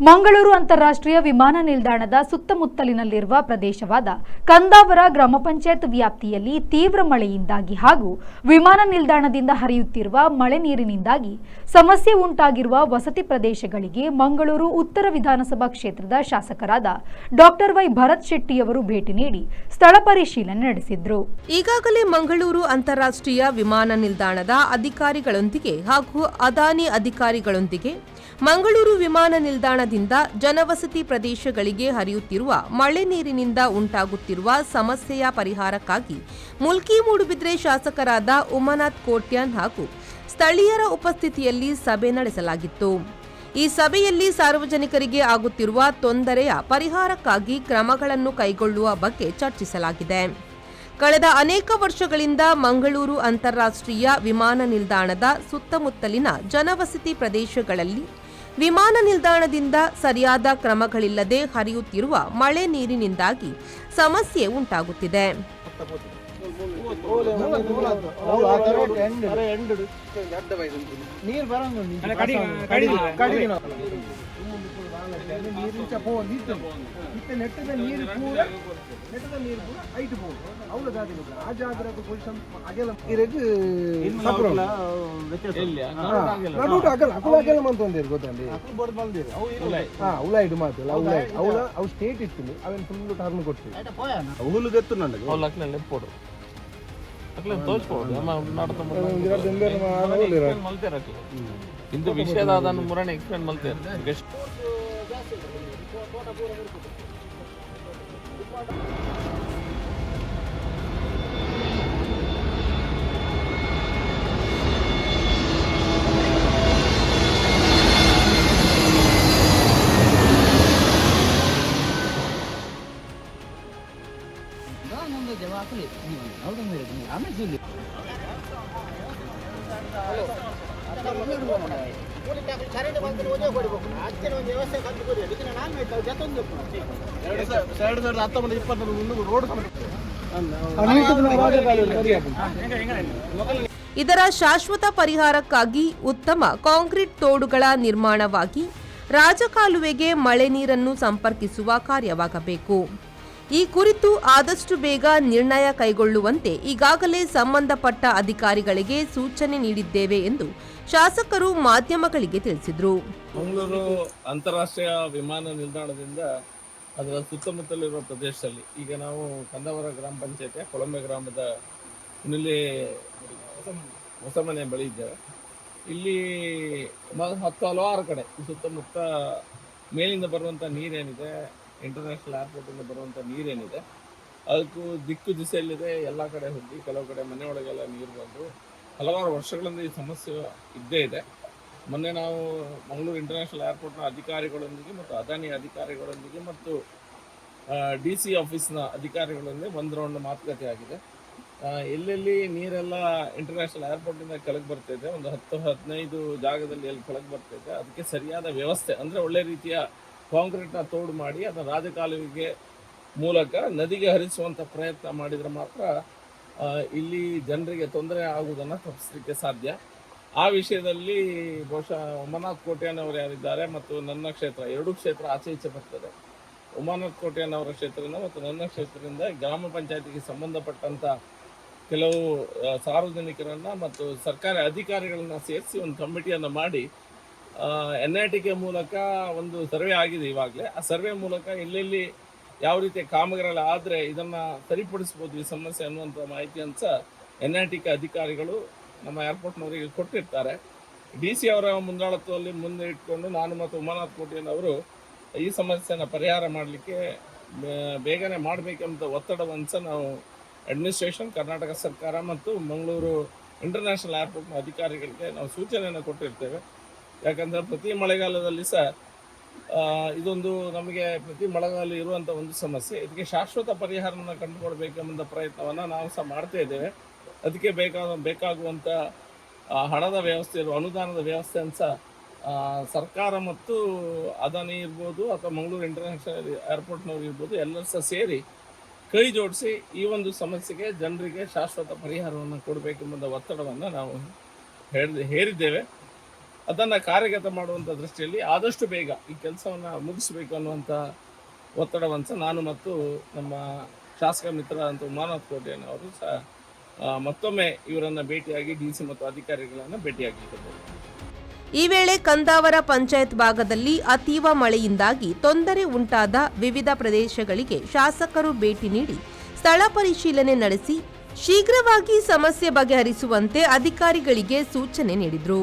ಮಂಗಳೂರು ಅಂತಾರಾಷ್ಟ್ರೀಯ ವಿಮಾನ ನಿಲ್ದಾಣದ ಸುತ್ತಮುತ್ತಲಿನಲ್ಲಿರುವ ಪ್ರದೇಶವಾದ ಕಂದಾವರ ಗ್ರಾಮ ಪಂಚಾಯತ್ ವ್ಯಾಪ್ತಿಯಲ್ಲಿ ತೀವ್ರ ಮಳೆಯಿಂದಾಗಿ ಹಾಗೂ ವಿಮಾನ ನಿಲ್ದಾಣದಿಂದ ಹರಿಯುತ್ತಿರುವ ಮಳೆ ನೀರಿನಿಂದಾಗಿ ಸಮಸ್ಯೆ ಉಂಟಾಗಿರುವ ವಸತಿ ಪ್ರದೇಶಗಳಿಗೆ ಮಂಗಳೂರು ಉತ್ತರ ವಿಧಾನಸಭಾ ಕ್ಷೇತ್ರದ ಶಾಸಕರಾದ ಡಾಕ್ಟರ್ ವೈ ಭರತ್ ಶೆಟ್ಟಿಯವರು ಭೇಟಿ ನೀಡಿ ಸ್ಥಳ ಪರಿಶೀಲನೆ ನಡೆಸಿದ್ರು. ಈಗಾಗಲೇ ಮಂಗಳೂರು ಅಂತಾರಾಷ್ಟ್ರೀಯ ವಿಮಾನ ನಿಲ್ದಾಣದ ಅಧಿಕಾರಿಗಳೊಂದಿಗೆ ಹಾಗೂ ಅದಾನಿ ಅಧಿಕಾರಿಗಳೊಂದಿಗೆ ಮಂಗಳೂರು ವಿಮಾನ ನಿಲ್ದಾಣದಿಂದ ಜನವಸತಿ ಪ್ರದೇಶಗಳಿಗೆ ಹರಿಯುತ್ತಿರುವ ಮಳೆ ನೀರಿನಿಂದ ಉಂಟಾಗುತ್ತಿರುವ ಸಮಸ್ಯೆಯ ಪರಿಹಾರಕ್ಕಾಗಿ ಮುಲ್ಕಿ ಮೂಡುಬಿದ್ರೆ ಶಾಸಕರಾದ ಉಮಾನಾಥ್ ಕೋಟ್ಯಾನ್ ಹಾಗೂ ಸ್ಥಳೀಯರ ಉಪಸ್ಥಿತಿಯಲ್ಲಿ ಸಭೆ ನಡೆಸಲಾಗಿತ್ತು. ಈ ಸಭೆಯಲ್ಲಿ ಸಾರ್ವಜನಿಕರಿಗೆ ಆಗುತ್ತಿರುವ ತೊಂದರೆಯ ಪರಿಹಾರಕ್ಕಾಗಿ ಕ್ರಮಗಳನ್ನು ಕೈಗೊಳ್ಳುವ ಬಗ್ಗೆ ಚರ್ಚಿಸಲಾಗಿದೆ. ಕಳೆದ ಅನೇಕ ವರ್ಷಗಳಿಂದ ಮಂಗಳೂರು ಅಂತಾರಾಷ್ಟ್ರೀಯ ವಿಮಾನ ನಿಲ್ದಾಣದ ಸುತ್ತಮುತ್ತಲಿನ ಜನವಸತಿ ಪ್ರದೇಶಗಳಲ್ಲಿ ವಿಮಾನ ನಿಲ್ದಾಣದಿಂದ ಸರಿಯಾದ ಕ್ರಮಗಳಿಲ್ಲದೆ ಹರಿಯುತ್ತಿರುವ ಮಳೆ ನೀರಿನಿಂದಾಗಿ ಸಮಸ್ಯೆ ಉಂಟಾಗುತ್ತಿದೆ. ನೀರು ಪೋ ನಿಂತು ಇತ್ತೆ ನೆಟ್ಟದ ನೀರು ಪೂರ ನೆಟ್ಟದ ನೀರು ಪೂರ ಐಟ್ ಪೋ ಅವಳ ಜಾಗ ಆ ಪೊಸಿಷನ್ ಇರದು ನಡುಟ ಅಗಲ ಅಕುಲ ಅಗಲ ಮಂತೊಂದಿರು ಇಲ್ಲ ಹಾ ಉಲ ಇಡು ಮಾತಲ್ಲ ಉಲ ಅವಳ ಅವು ಸ್ಟೇಟ್ ಇತ್ತು ಅವನ್ ಫುಲ್ ಟರ್ನ್ ಕೊಡ್ತೀವಿ ಹುಲ್ಲು ಗೊತ್ತು ಅವ್ರು ಅಕ್ಲೆ ಲೆಪ್ಪೋಡು ಅಕ್ಲೆ ತೋಚ್ಬೋದು ಅಮ್ಮ ನಾಡ್ತ ಅಕ್ಲೆ ಇಂದು ವಿಷಯದ ಅದನ್ನು ಮುರಣೆ ಎಕ್ಸ್ಪ್ಲೇನ್ ಮಲ್ತೇರ ಮುಂದೆ ಜವಾಬ್ದಾರಿ ನೀವು ಅವ್ರ ಮೇಲೆ ಆಮೇಲೆ ಇದರ ಶಾಶ್ವತ ಪರಿಹಾರಕ್ಕಾಗಿ ಉತ್ತಮ ಕಾಂಕ್ರೀಟ್ ತೋಡುಗಳ ನಿರ್ಮಾಣವಾಗಿ ರಾಜಕಾಲುವೆಗೆ ಮಳೆ ನೀರನ್ನು ಸಂಪರ್ಕಿಸುವ ಕಾರ್ಯವಾಗಬೇಕು. ಈ ಕುರಿತು ಆದಷ್ಟು ಬೇಗ ನಿರ್ಣಯ ಕೈಗೊಳ್ಳುವಂತೆ ಈಗಾಗಲೇ ಸಂಬಂಧಪಟ್ಟ ಅಧಿಕಾರಿಗಳಿಗೆ ಸೂಚನೆ ನೀಡಿದ್ದೇವೆ ಎಂದು ಶಾಸಕರು ಮಾಧ್ಯಮಗಳಿಗೆ ತಿಳಿಸಿದರು. ಮಂಗಳೂರು ಅಂತಾರಾಷ್ಟ್ರೀಯ ವಿಮಾನ ನಿಲ್ದಾಣದಿಂದ ಅದರ ಸುತ್ತಮುತ್ತಲಿರುವ ಪ್ರದೇಶದಲ್ಲಿ ಈಗ ನಾವು ಕಂದವರ ಗ್ರಾಮ ಪಂಚಾಯತಿಯ ಕೊಳಂಬೆ ಗ್ರಾಮದ ಇಲ್ಲಿ ಹೊಸಮನೆ ಬಳಿ ಇದ್ದೇವೆ. ಇಲ್ಲಿ ಹತ್ತು ಹಲವಾರು ಕಡೆ ಸುತ್ತಮುತ್ತ ಮೇಲಿಂದ ಬರುವಂಥ ನೀರೇನಿದೆ ಇಂಟರ್ನ್ಯಾಷನಲ್ ಏರ್ಪೋರ್ಟಿಂದ ಬರುವಂಥ ನೀರೇನಿದೆ, ಅದಕ್ಕೂ ದಿಕ್ಕು ದಿಸೆಯಲ್ಲಿದೆ, ಎಲ್ಲ ಕಡೆ ಹೋಗಿ ಕೆಲವು ಕಡೆ ಮನೆ ಒಳಗೆಲ್ಲ ನೀರು ಬಂದು ಹಲವಾರು ವರ್ಷಗಳಿಂದ ಈ ಸಮಸ್ಯೆ ಇದ್ದೇ ಇದೆ. ಮೊನ್ನೆ ನಾವು ಮಂಗಳೂರು ಇಂಟರ್ನ್ಯಾಷನಲ್ ಏರ್ಪೋರ್ಟ್ನ ಅಧಿಕಾರಿಗಳೊಂದಿಗೆ ಮತ್ತು ಅದಾನಿ ಅಧಿಕಾರಿಗಳೊಂದಿಗೆ ಮತ್ತು ಡಿ ಸಿ ಆಫೀಸ್ನ ಅಧಿಕಾರಿಗಳೊಂದಿಗೆ ಒಂದು ರೌಂಡ್ ಮಾತುಕತೆ ಆಗಿದೆ. ಎಲ್ಲೆಲ್ಲಿ ನೀರೆಲ್ಲ ಇಂಟರ್ನ್ಯಾಷನಲ್ ಏರ್ಪೋರ್ಟಿಂದ ಕೆಳಗೆ ಬರ್ತೈತೆ ಒಂದು ಹತ್ತು ಹದಿನೈದು ಜಾಗದಲ್ಲಿ ಎಲ್ಲಿ ಕೆಳಗೆ ಬರ್ತೈತೆ ಅದಕ್ಕೆ ಸರಿಯಾದ ವ್ಯವಸ್ಥೆ, ಅಂದರೆ ಒಳ್ಳೆ ರೀತಿಯ ಕಾಂಕ್ರೀಟ್ನ ತೋಡು ಮಾಡಿ ಅದನ್ನು ರಾಜಕಾಲುವೆಗೆ ಮೂಲಕ ನದಿಗೆ ಹರಿಸುವಂಥ ಪ್ರಯತ್ನ ಮಾಡಿದರೆ ಮಾತ್ರ ಇಲ್ಲಿ ಜನರಿಗೆ ತೊಂದರೆ ಆಗುವುದನ್ನು ತಪ್ಪಿಸಲಿಕ್ಕೆ ಸಾಧ್ಯ. ಆ ವಿಷಯದಲ್ಲಿ ಬಹುಶಃ ಉಮಾನಾಥ್ ಕೋಟ್ಯಾನವರು ಯಾರಿದ್ದಾರೆ ಮತ್ತು ನನ್ನ ಕ್ಷೇತ್ರ, ಎರಡೂ ಕ್ಷೇತ್ರ ಆಚೆ ಈಚೆ ಬರ್ತದೆ. ಉಮಾನಾಥ್ ಕೋಟ್ಯಾನವರ ಕ್ಷೇತ್ರದಿಂದ ಮತ್ತು ನನ್ನ ಕ್ಷೇತ್ರದಿಂದ ಗ್ರಾಮ ಪಂಚಾಯತಿಗೆ ಸಂಬಂಧಪಟ್ಟಂತ ಕೆಲವು ಸಾರ್ವಜನಿಕರನ್ನ ಮತ್ತು ಸರ್ಕಾರಿ ಅಧಿಕಾರಿಗಳನ್ನ ಸೇರಿಸಿ ಒಂದು ಕಮಿಟಿಯನ್ನು ಮಾಡಿ ಎನ್ ಐ ಟಿ ಕೆ ಮೂಲಕ ಒಂದು ಸರ್ವೆ ಆಗಿದೆ ಇವಾಗಲೇ. ಆ ಸರ್ವೆ ಮೂಲಕ ಎಲ್ಲೆಲ್ಲಿ ಯಾವ ರೀತಿಯ ಕಾಮಗಾರಿಗಳು ಆದರೆ ಇದನ್ನು ಸರಿಪಡಿಸ್ಬೋದು ಈ ಸಮಸ್ಯೆ ಅನ್ನುವಂಥ ಮಾಹಿತಿಯನ್ನು ಸಹ ಎನ್ ಐ ಟಿ ಕೆ ಅಧಿಕಾರಿಗಳು ನಮ್ಮ ಏರ್ಪೋರ್ಟ್ನವರಿಗೆ ಕೊಟ್ಟಿರ್ತಾರೆ. ಡಿ ಸಿ ಅವರ ಮುಂದಾಳತ್ವದಲ್ಲಿ ಮುಂದೆ ಇಟ್ಕೊಂಡು ನಾನು ಮತ್ತು ಉಮಾನಾಥ್ ಕೋಟಿಯನ್ ಅವರು ಈ ಸಮಸ್ಯೆನ ಪರಿಹಾರ ಮಾಡಲಿಕ್ಕೆ ಬೇಗನೆ ಮಾಡಬೇಕೆಂಬ ಒತ್ತಡವನ್ನು ಸಹ ನಾವು ಅಡ್ಮಿನಿಸ್ಟ್ರೇಷನ್ ಕರ್ನಾಟಕ ಸರ್ಕಾರ ಮತ್ತು ಮಂಗಳೂರು ಇಂಟರ್ನ್ಯಾಷನಲ್ ಏರ್ಪೋರ್ಟ್ನ ಅಧಿಕಾರಿಗಳಿಗೆ ನಾವು ಸೂಚನೆಯನ್ನು ಕೊಟ್ಟಿರ್ತೇವೆ. ಯಾಕಂದರೆ ಪ್ರತಿ ಮಳೆಗಾಲದಲ್ಲಿ ಸಹ ಇದೊಂದು ನಮಗೆ ಪ್ರತಿ ಮಳೆಗಾಲ ಇರುವಂಥ ಒಂದು ಸಮಸ್ಯೆ. ಇದಕ್ಕೆ ಶಾಶ್ವತ ಪರಿಹಾರವನ್ನು ಕಂಡುಕೊಳ್ಬೇಕೆಂಬ ಪ್ರಯತ್ನವನ್ನು ನಾವು ಸಹ ಮಾಡ್ತಾ ಇದ್ದೇವೆ. ಅದಕ್ಕೆ ಬೇಕಾದ ಬೇಕಾಗುವಂಥ ಹಣದ ವ್ಯವಸ್ಥೆ ಇರುವ ಅನುದಾನದ ವ್ಯವಸ್ಥೆಯನ್ನು ಸಹ ಸರ್ಕಾರ ಮತ್ತು ಅದಾನಿ ಇರ್ಬೋದು ಅಥವಾ ಮಂಗಳೂರು ಇಂಟರ್ನ್ಯಾಷನಲ್ ಏರ್ಪೋರ್ಟ್ನವ್ರು ಇರ್ಬೋದು ಎಲ್ಲರೂ ಸಹ ಸೇರಿ ಕೈ ಜೋಡಿಸಿ ಈ ಒಂದು ಸಮಸ್ಯೆಗೆ ಜನರಿಗೆ ಶಾಶ್ವತ ಪರಿಹಾರವನ್ನು ಕೊಡಬೇಕೆಂಬ ಒತ್ತಡವನ್ನು ನಾವು ಹೇಳಿ ಹೇರಿದ್ದೇವೆ. ಅದನ್ನು ಕಾರ್ಯಗತ ಮಾಡುವಂಥ ದೃಷ್ಟಿಯಲ್ಲಿ ಆದಷ್ಟು ಬೇಗ ಈ ಕೆಲಸವನ್ನು ಮುಗಿಸಬೇಕು ಅನ್ನುವಂಥ ಒತ್ತಡವನ್ನು ನಾನು ಮತ್ತು ನಮ್ಮ ಶಾಸಕ ಮಿತ್ರರಾದಂಥ ಉಮಾನಾಥ್ ಕೋಟೆಯವರು ಸಹ ಮತ್ತೊಮ್ಮೆ ಇವರನ್ನು ಭೇಟಿಯಾಗಿ ಡಿ ಸಿ ಮತ್ತು ಅಧಿಕಾರಿಗಳನ್ನು ಭೇಟಿಯಾಗಿದ್ದರು ಈ ವೇಳೆ ಕಂದಾವರ ಪಂಚಾಯತ್ ಭಾಗದಲ್ಲಿ ಅತೀವ ಮಳೆಯಿಂದಾಗಿ ತೊಂದರೆ ಉಂಟಾದ ವಿವಿಧ ಪ್ರದೇಶಗಳಿಗೆ ಶಾಸಕರು ಭೇಟಿ ನೀಡಿ ಸ್ಥಳ ಪರಿಶೀಲನೆ ನಡೆಸಿ ಶೀಘ್ರವಾಗಿ ಸಮಸ್ಯೆ ಬಗೆಹರಿಸುವಂತೆ ಅಧಿಕಾರಿಗಳಿಗೆ ಸೂಚನೆ ನೀಡಿದರು.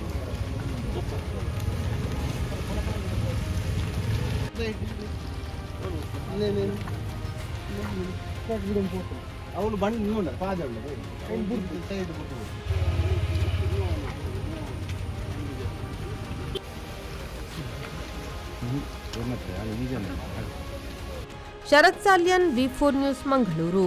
ಬಂದು ನೀವು ಪಾದ ಸೈಡ್ ಬಿಟ್ಟು Sharath Salian V four news Mangaluru